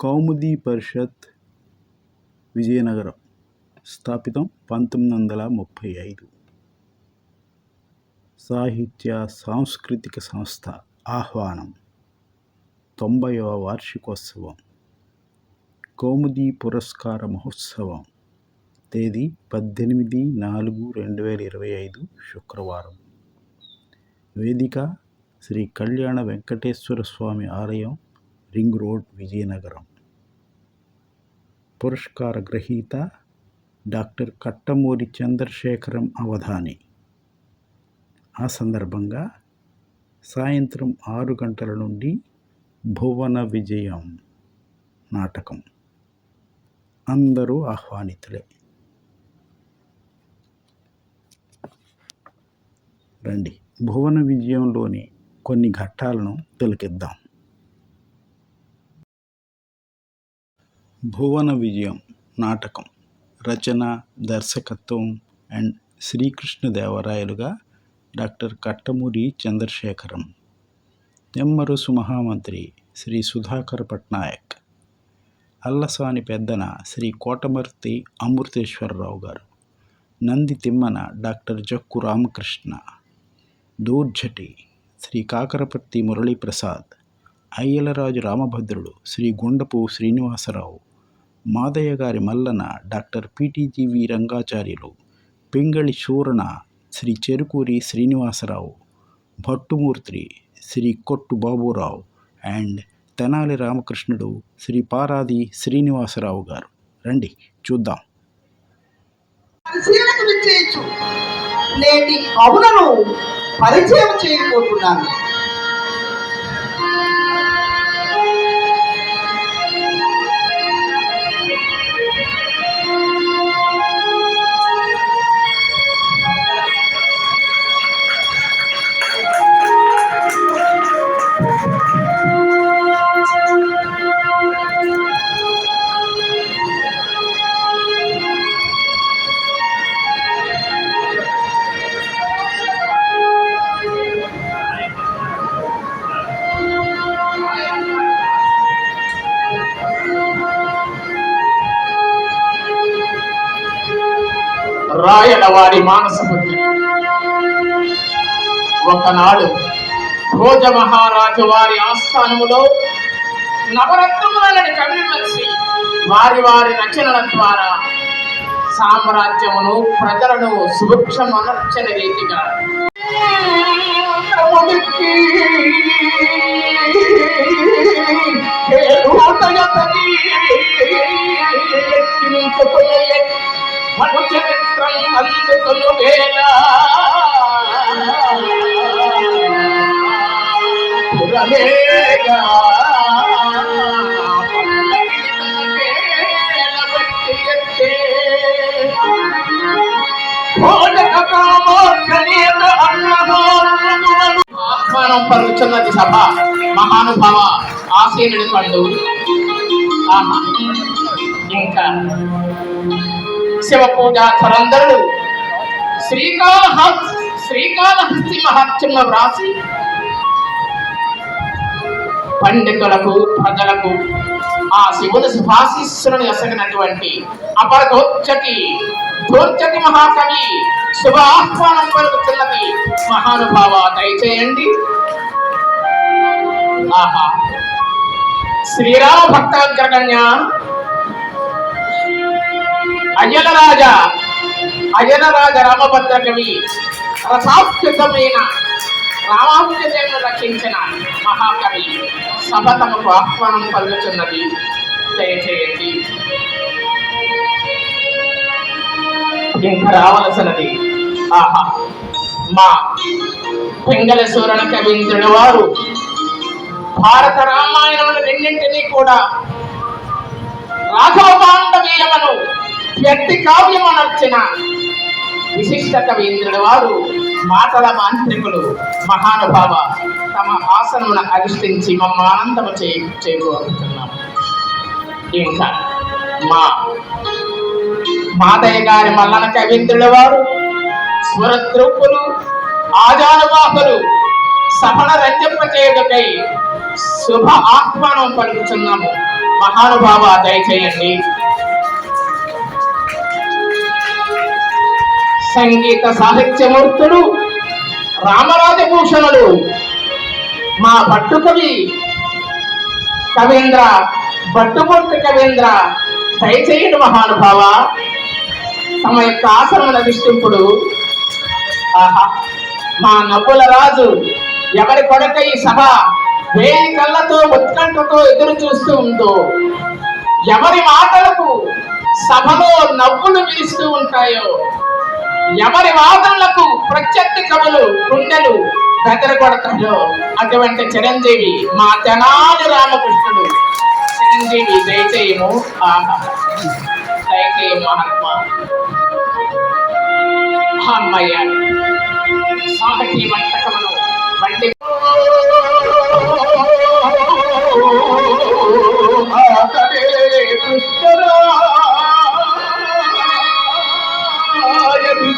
కౌముదీ పరిషత్ విజయనగరం స్థాపితం పంతొమ్మిది వందల ముప్పై ఐదు. సాహిత్య సాంస్కృతిక సంస్థ ఆహ్వానం తొంభైవ వార్షికోత్సవం. కౌముదీ పురస్కార మహోత్సవం తేదీ పద్దెనిమిది నాలుగు రెండు వేల ఇరవై ఐదు శుక్రవారం. వేదిక శ్రీ కళ్యాణ వెంకటేశ్వర స్వామి ఆలయం రింగ్ రోడ్ విజయనగరం. పురస్కార గ్రహీత డాక్టర్ కట్టమూరి చంద్రశేఖరం అవధాని. ఆ సందర్భంగా సాయంత్రం ఆరు గంటల నుండి భువన విజయం నాటకం. అందరూ ఆహ్వానితులే. రండి భువన విజయంలోని కొన్ని ఘట్టాలను తిలకిద్దాం భువన విజయం నాటకం రచన దర్శకత్వం అండ్ శ్రీకృష్ణదేవరాయలుగా డాక్టర్ కట్టమూరి చంద్రశేఖరం. నెమ్మరుసు మహామంత్రి శ్రీ సుధాకర్ పట్నాయక్. అల్లసాని పెద్దన శ్రీ కోటమర్తి అమృతేశ్వరరావు గారు. నంది తిమ్మన డాక్టర్ జక్కు రామకృష్ణ. దూర్జటి శ్రీ కాకరపర్తి మురళీప్రసాద్. అయ్యలరాజు రామభద్రుడు శ్రీ గుండపు శ్రీనివాసరావు. మాదయ్య గారి Mallana doctor PTGV Rangacharyulu Pingali Surana Shri Cherukuri Srinivasarao Bhattumurthy Shri Kottu Baburao and Tenali Ramakrishnudu Shri Paradi Srinivasarao garu. రండి చూద్దాం. నేటి పరిచయం చేయబోతున్నాను. రాయలవారి మానసపుత్రి. ఒకనాడు భోజ మహారాజు వారి ఆస్థానములో నవరత్నములని కవిమర్చి వారి వారి రచనల ద్వారా సామ్రాజ్యమును ప్రజలను సుభిక్షమనర్చని రీతిగా నముడికి మను చరిత్రం అందుకును వేళ పురమేగా ఆహ్వానం పలుకుతున్నది సభ మహానుభావ ఆశీనుడు పండు ఇంకా శివ పూజాధరందరుడు శ్రీకాళహ శ్రీకాళహస్తి మహత్యమ వ్రాసి పండితులకు ప్రజలకు ఆ శివుని శుభాశీస్సులను ఎసగినటువంటి అపరదోచ్చటి దోర్చటి మహాకవి శుభ ఆహ్వానం పలుకుతున్నది మహానుభావ దయచేయండి. ఆహా. శ్రీరామ భక్త అయ్యల రాజా అయ్యల రాజ రామభద్ర కవి రసాప్యుతమైన రామాభ్యుదయను రచించిన మహాకవి సభ తమకు ఆహ్వానం పలుకుతున్నది. దయచేయండి. ఇంకా రావలసినది. ఆహా మా పింగళ సూరణ కవీంద్రుడు వారు భారత రామాయణములు రెండింటినీ కూడా రాఘవ పాండవీయమను వ్యక్తి కావ్యమనర్చిన విశిష్ట కవీంద్రుడు వారు మాటల మాంత్రికులు మహానుభావ తమ ఆసనమును అధిష్ఠించి మమ్మ ఆనందము చే చేయబోతున్నాం ఇంకా మా మాదయ్య గారి మల్లన కవీంద్రుల వారు స్వరద్రూపులు ఆజానుబాహులు సఫల రంజింపచేయుటకై శుభ ఆహ్వానం పలుకుతున్నాము. మహానుభావ దయచేయండి. సంగీత సాహిత్యమూర్తుడు రామరాజభూషణుడు మా పట్టుకవి కవీంద్ర బట్టుబొట్టు కవీంద్ర దయచేయండి మహానుభావ తమ యొక్క ఆశ్రమణ విష్టింపుడు ఆహా మా నవ్వుల రాజు ఎవరి కొడక ఈ సభ వేయి కళ్ళతో ఉత్కంఠతో ఎదురు చూస్తూ ఉందో ఎవరి మాటలకు సభలో నవ్వులు విరుస్తూ ఉంటాయో ఎవరి వాదనలకు ప్రత్యర్థి కవులు గుండెలు బెదరగొడతాయో అటువంటి చిరంజీవి మా తెనాలి రామకృష్ణుడు. చిరంజీవి దయచేయము ఆహా దయచేయము మహాత్మా అమ్మయ్య. సాహటి వంటకమును వండి.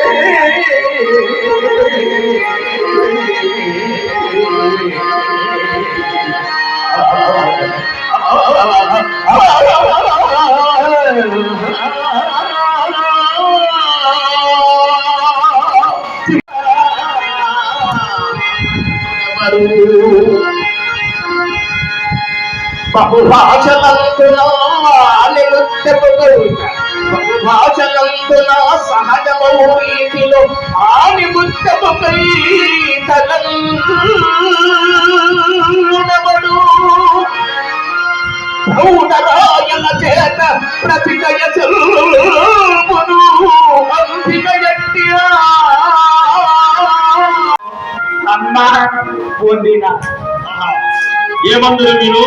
కొనులే బహుభాషలంతున నిరుత్తపుగలుగుట బహుభాషలంతున సహజమౌ రీతిలో ఆని ముత్తపుపై తలంబడు ప్రౌఢరాయల చేత ప్రతిజయ చెల్పును అంతిక గట్టియా పొందిన. ఏమందరు మీరు?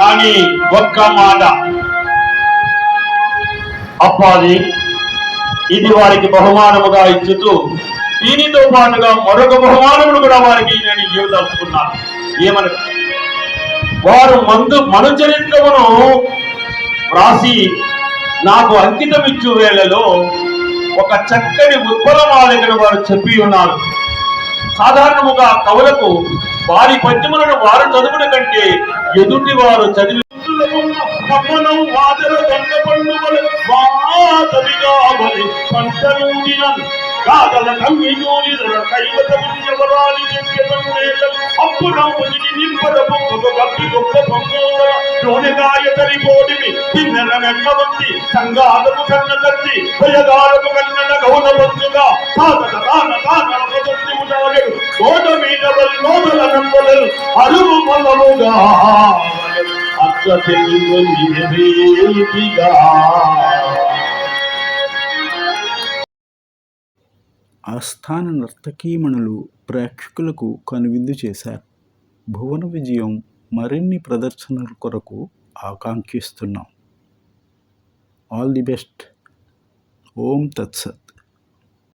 కానీ ఒక్క మాట. అప్పాది ఇది వారికి బహుమానముగా ఇచ్చుతూ దీనితో పాటుగా మరొక బహుమానమును కూడా వారికి నేను ఇవ్వదలుచుకున్నాను. ఏమని వారు మందు మనుచరిత్రమును వ్రాసి నాకు అంకితం ఇచ్చు వేళలో ఒక చక్కని ఉత్పలమాలికన వారు చెప్పి ఉన్నారు. సాధారణముగా కవులకు వారి పద్యములను వారు చదువుల కంటే ఎదుటి వారు చదివి కమ్మనం వాదర దొంగ పండుగలు వాదవిగావలి పంటలుండిన కాదల కమ్మి జోలిదల కైవత ఎవరాలి దివ్యమన్నేతలు అప్పు పుజిని నింపద పొంగుక కప్పి గొప్ప పొంగోల లోనిగాయ తరిపోడివి తిన్నెల మెక్కవంతి సంగాదము కన్న కత్తి. భయగాలకు కన్నన గౌన బంధుగా సాధక రాన రాన ప్రదర్శి ఉండాలి గోడ మీద వల్ నోదల నంబలు అరువు పొలముగా అత్త తెలుగు ఆస్థాన నర్తకీమణులు ప్రేక్షకులకు కనువిందు చేశారు. భువన విజయం మరిన్ని ప్రదర్శనల కొరకు ఆకాంక్షిస్తున్నాం. ఆల్ ది బెస్ట్ ఓం తత్సత్.